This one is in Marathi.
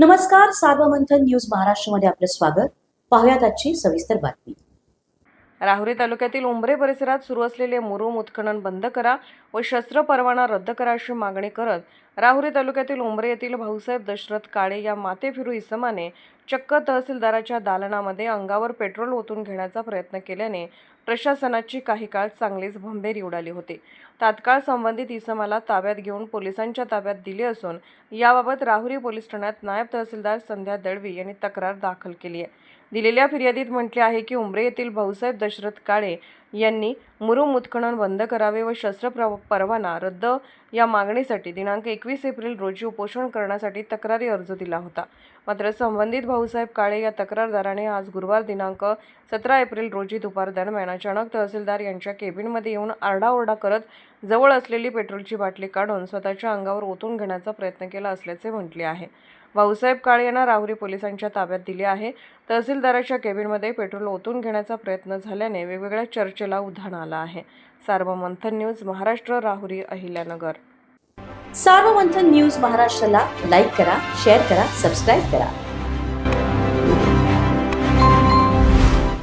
नमस्कार सार्वमंथन न्यूज महाराष्ट्रमध्ये आपलं स्वागत. पाहुयात आजची सविस्तर बातमी. राहुरी तालुक्यातील उंबरे परिसरात सुरू असलेले मुरुम उत्खनन बंद करा व शस्त्र परवाना रद्द करा अशी मागणी करत राहुरी तालुक्यातील उंबरे येथील भाऊसाहेब दशरथ काळे या मातेफिरू इसमाने चक्क तहसीलदाराच्या दालनामध्ये अंगावर पेट्रोल ओतून घेण्याचा प्रयत्न केल्याने प्रशासनाची काही काळ चांगलीच भंभेरी उडाली होती. तात्काळ संबंधित इसमाला ताब्यात घेऊन पोलिसांच्या ताब्यात दिले असून याबाबत राहुरी पोलीस ठाण्यात नायब तहसीलदार संध्या दळवी यांनी तक्रार दाखल केली आहे. दिलेल्या फिर्यादीत म्हटले आहे की उमरे येथील भाऊसाहेब दशरथ काळे यांनी मुरुम उत्खनन बंद करावे व शस्त्र प्र- परवाना रद्द या मागणीसाठी दिनांक एकवीस एप्रिल रोजी उपोषण करण्यासाठी तक्रारी अर्ज दिला होता. मात्र संबंधित भाऊसाहेब काळे या तक्रारदाराने आज गुरुवार दिनांक सतरा एप्रिल रोजी दुपार दरम्यान अचानक तहसीलदार यांच्या केबिनमध्ये येऊन आरडाओरडा करत जवळ असलेली पेट्रोलची बाटली काढून स्वतःच्या अंगावर ओतून घेण्याचा प्रयत्न केला असल्याचे म्हटले आहे. भाऊसाहेब काळे यांना राहुरी पोलिसांच्या ताब्यात दिले आहे. तहसीलदाराच्या केबिनमध्ये पेट्रोल ओतून घेण्याचा प्रयत्न झाल्याने वेगवेगळ्या चर्चेला उधाण आलं आहे. सार्वमंथन न्यूज महाराष्ट्र राहुरी अहिल्यानगर. सार्वमंथन न्यूज महाराष्ट्राला लाईक करा शेअर करा सबस्क्राईब करा.